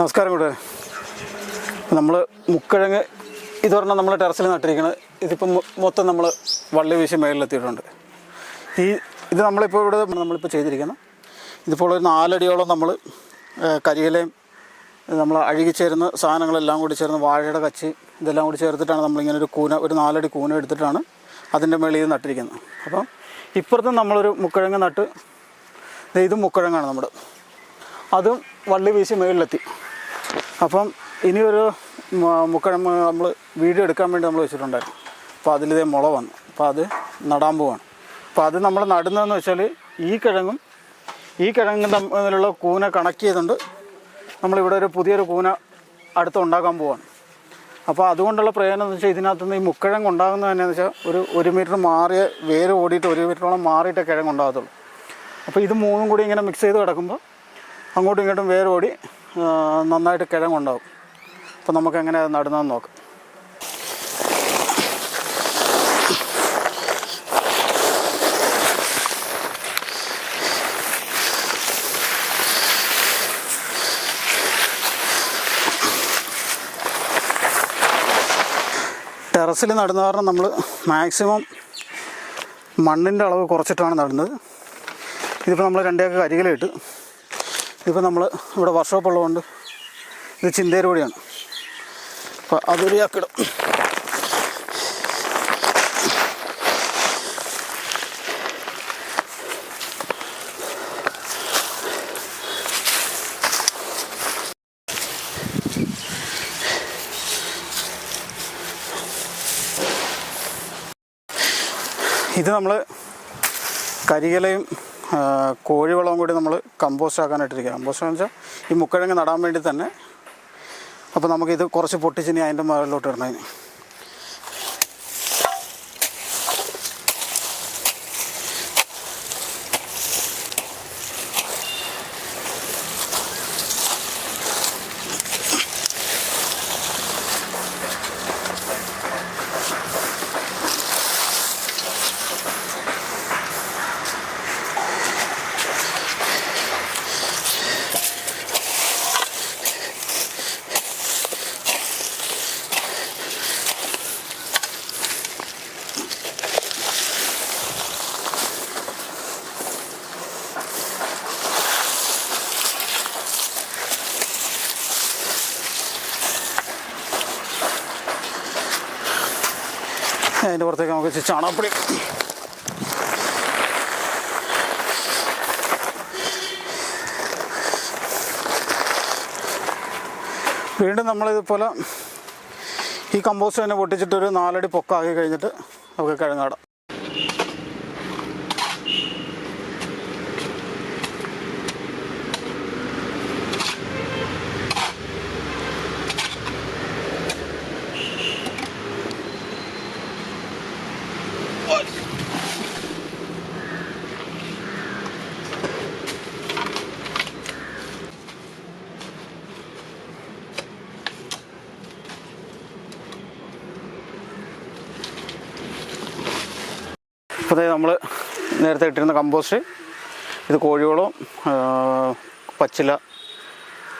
നമസ്കാരം കൂടെ നമ്മൾ മുക്കിഴങ്ങ് ഇത് പറഞ്ഞാൽ നമ്മൾ ടെറസിൽ നട്ടിരിക്കുന്നത് ഇതിപ്പം മൊത്തം നമ്മൾ വള്ളി വീശി മേളിലെത്തിയിട്ടുണ്ട്. ഈ ഇത് നമ്മളിപ്പോൾ ഇവിടെ നമ്മളിപ്പോൾ ചെയ്തിരിക്കുന്നത് ഇതിപ്പോൾ ഒരു നാലടിയോളം നമ്മൾ കരിയിലയും നമ്മൾ അഴുകി ചേരുന്ന സാധനങ്ങളെല്ലാം കൂടി ചേർന്ന് വാഴയുടെ കച്ചി ഇതെല്ലാം കൂടി ചേർത്തിട്ടാണ് നമ്മളിങ്ങനെ ഒരു കൂന ഒരു നാലടി കൂന എടുത്തിട്ടാണ് അതിന്റെ മേളിൽ നട്ടിരിക്കുന്നത്. അപ്പം ഇപ്പുറത്തും നമ്മളൊരു മുക്കിഴങ്ങ് നട്ട് ഇതും മുക്കിഴങ്ങാണ് നമ്മുടെ. അതും വള്ളി വീശി മേളിലെത്തി. അപ്പം ഇനിയൊരു മുക്കഴമ്പ് നമ്മൾ വീഡിയോ എടുക്കാൻ വേണ്ടി നമ്മൾ വെച്ചിട്ടുണ്ടായിരുന്നു അപ്പോൾ അതിലിതേ മുള വന്നു. അപ്പോൾ അത് നടാൻ പോവാണ്. അപ്പോൾ അത് നമ്മൾ നടുന്നതെന്ന് വെച്ചാൽ ഈ കിഴങ്ങും ഈ കിഴങ്ങും തമ്മിലുള്ള കൂന കണക്ട് ചെയ്തുകൊണ്ട് നമ്മളിവിടെ ഒരു പുതിയൊരു കൂന അടുത്ത് ഉണ്ടാക്കാൻ പോവാണ്. അപ്പോൾ അതുകൊണ്ടുള്ള പ്രയോജനം എന്ന് വെച്ചാൽ ഇതിനകത്ത് നിന്ന് ഈ മുക്കിഴങ്ങ് ഉണ്ടാകുന്നത് തന്നെയെന്ന് വെച്ചാൽ ഒരു ഒരു മീറ്റർ മാറിയ വേര് ഓടിയിട്ട് ഒരു മീറ്ററോളം മാറിയിട്ടേ കിഴങ്ങ് ഉണ്ടാകത്തുള്ളൂ. അപ്പോൾ ഇത് മൂന്നും കൂടി ഇങ്ങനെ മിക്സ് ചെയ്ത് കിടക്കുമ്പോൾ അങ്ങോട്ടും ഇങ്ങോട്ടും വേരോടി നന്നായിട്ട് കിഴങ്ങുണ്ടാവും അപ്പോൾ നമുക്ക് എങ്ങനെ അത് നടുന്നതെന്ന് നോക്കാം. ടെറസിൽ നടുന്ന കാരണം നമ്മൾ മാക്സിമം മണ്ണിന്റെ അളവ് കുറച്ചിട്ടാണ് നടുന്നത്. ഇതിപ്പോൾ നമ്മൾ രണ്ടേക്ക് കരികിലിട്ട് ഇതിപ്പോൾ നമ്മൾ ഇവിടെ വർക്ക്ഷോപ്പ് ഉള്ളതുകൊണ്ട് ഇത് ചിന്തേരുപടിയാണ് അപ്പോൾ അതൊരു ചക്കിടും. ഇത് നമ്മൾ കരിയിലയും ആ, കോഴിവളവും കൂടി നമ്മൾ കമ്പോസ്റ്റ് ആക്കാനായിട്ടിരിക്കുക കമ്പോസ്റ്റ് എന്ന് വെച്ചാൽ ഈ മുക്കിഴങ്ങ് നടാൻ വേണ്ടി തന്നെ അപ്പോൾ നമുക്കിത് കുറച്ച് പൊട്ടിച്ചിനി അതിന്റെ മുകളിലോട്ട് ഇടണതിന് അതിന്റെ പുറത്തേക്ക് നമുക്ക് ചാണകപ്പൊടി. വീണ്ടും നമ്മളിതുപോലെ ഈ കമ്പോസ്റ്റ് തന്നെ പൊട്ടിച്ചിട്ടൊരു നാലടി പൊക്കാക്കി കഴിഞ്ഞിട്ട് നമുക്ക് കിഴങ്ങാടാം ഇപ്പോൾ നമ്മൾ നേരത്തെ ഇട്ടിരുന്ന കമ്പോസ്റ്റ് ഇത് കോഴിവളവും പച്ചില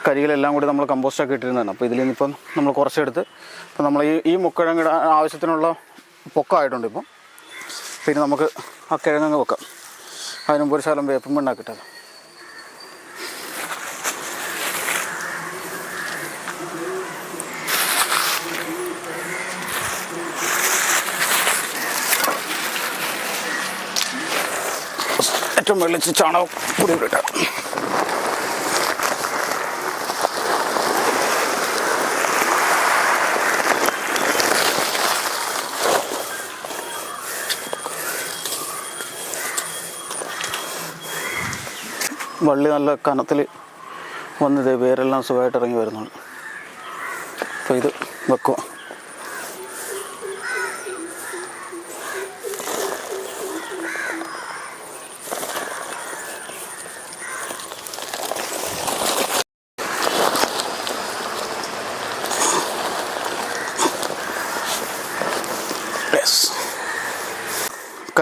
കരികളെല്ലാം കൂടി നമ്മൾ കമ്പോസ്റ്റൊക്കെ ഇട്ടിരുന്നതാണ്. അപ്പോൾ ഇതിൽ നിന്നിപ്പം നമ്മൾ കുറച്ചെടുത്ത് ഇപ്പം നമ്മൾ ഈ ഈ മുക്കിഴങ്ങ് ആവശ്യത്തിനുള്ള പൊക്കമായിട്ടുണ്ട് ഇപ്പം. പിന്നെ നമുക്ക് ആ കിഴങ്ങ് വെക്കാം. അതിന് മുമ്പ് ഒരു ശകലം വേപ്പം മണ്ണാക്കിട്ടല്ലോ ഏറ്റവും വെള്ളിച്ച് ചാണകം കൂടി ഇട്ടാം വള്ളി നല്ല കനത്തിൽ വന്നത് വേരെല്ലാം സുഖമായിട്ട് ഇറങ്ങി വരുന്നുണ്ട് അപ്പോൾ ഇത് വെക്കുക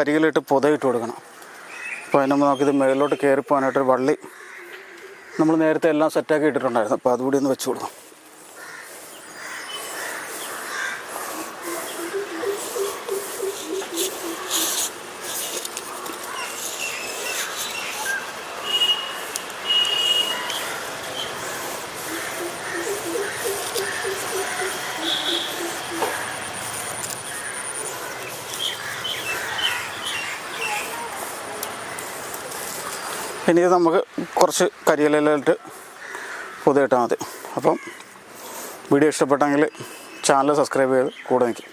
കരികിലിട്ട് പുതയിട്ട് കൊടുക്കണം. അപ്പോൾ അതിന് നമുക്കിത് മുകളിലോട്ട് കയറി പോകാനായിട്ടൊരു വള്ളി നമ്മൾ നേരത്തെ എല്ലാം സെറ്റാക്കി ഇട്ടിട്ടുണ്ടായിരുന്നു. അപ്പോൾ അതുകൂടി ഒന്ന് വെച്ച് കൊടുക്കാം ഇനി നമുക്ക് കുറച്ച് കരിയിലായിട്ട് പൊതിയിട്ടാൽ മതി. അപ്പം വീഡിയോ ഇഷ്ടപ്പെട്ടെങ്കിൽ ചാനൽ സബ്സ്ക്രൈബ് ചെയ്ത് കൂടെ നിൽക്കും.